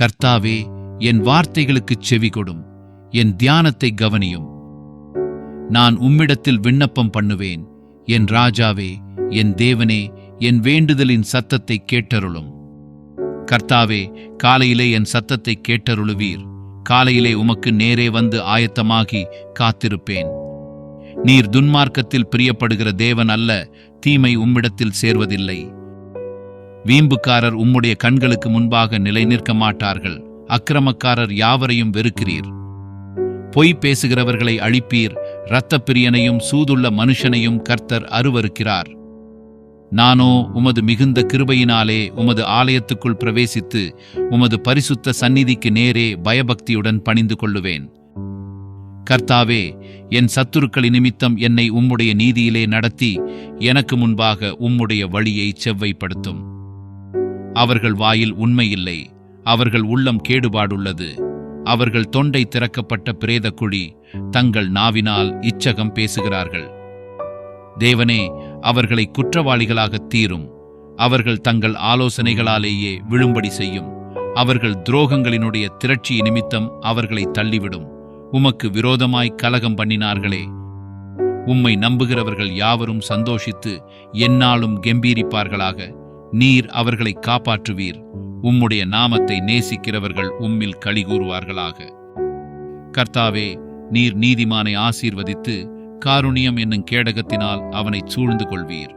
கர்த்தாவே என் வார்த்தைகளுக்குச் செவிகொடும். என் தியானத்தை கவனியும். நான் உம்மிடத்தில் விண்ணப்பம் பண்ணுவேன். என் ராஜாவே என் தேவனே என் வேண்டுதலின் சத்தத்தை கேட்டருளும். கர்த்தாவே காலையிலே என் சத்தத்தை கேட்டருளுவீர். காலையிலே உமக்கு நேரே வந்து ஆயத்தமாகி காத்திருப்பேன். நீர் துன்மார்க்கத்தில் பிரியப்படுகிற தேவன் அல்ல தீமை உம்மிடத்தில் சேர்வதில்லை. வீம்புக்காரர் உம்முடைய கண்களுக்கு முன்பாக நிலை நிற்க மாட்டார்கள். அக்கிரமக்காரர் யாவரையும் வெறுக்கிறீர். பொய் பேசுகிறவர்களை அழிப்பீர். இரத்தப்பிரியனையும் சூதுள்ள மனுஷனையும் கர்த்தர் அருவருக்கிறார். நானோ உமது மிகுந்த கிருபையினாலே உமது ஆலயத்துக்குள் பிரவேசித்து உமது பரிசுத்த சந்நிதிக்கு நேரே பயபக்தியுடன் பணிந்து கொள்ளுவேன். கர்த்தாவே என் சத்துருக்களின் நிமித்தம் என்னை உம்முடைய நீதியிலே நடத்தி எனக்கு முன்பாக உம்முடைய வழியை செவ்வைப்படுத்தும். அவர்கள் வாயில் உண்மையில்லை. அவர்கள் உள்ளம் கேடுபாடுள்ளது. அவர்கள் தொண்டை திறக்கப்பட்ட பிரேத குழி தங்கள் நாவினால் இச்சகம் பேசுகிறார்கள். தேவனே அவர்களை குற்றவாளிகளாக தீரும். அவர்கள் தங்கள் ஆலோசனைகளாலேயே விழும்படி செய்யும். அவர்கள் துரோகங்களினுடைய திரட்சி நிமித்தம் அவர்களை தள்ளிவிடும். உமக்கு விரோதமாய் கலகம் பண்ணினார்களே. உம்மை நம்புகிறவர்கள் யாவரும் சந்தோஷித்து எந்நாளும் கெம்பீரிப்பார்களாக. நீர் அவர்களை காப்பாற்றுவீர். உம்முடைய நாமத்தை நேசிக்கிறவர்கள் உம்மில் களிகூறுவார்களாக கர்த்தாவே நீர் நீதிமானை ஆசீர்வதித்து காருணியம் என்னும் கேடகத்தினால் அவனை சூழ்ந்து கொள்வீர்.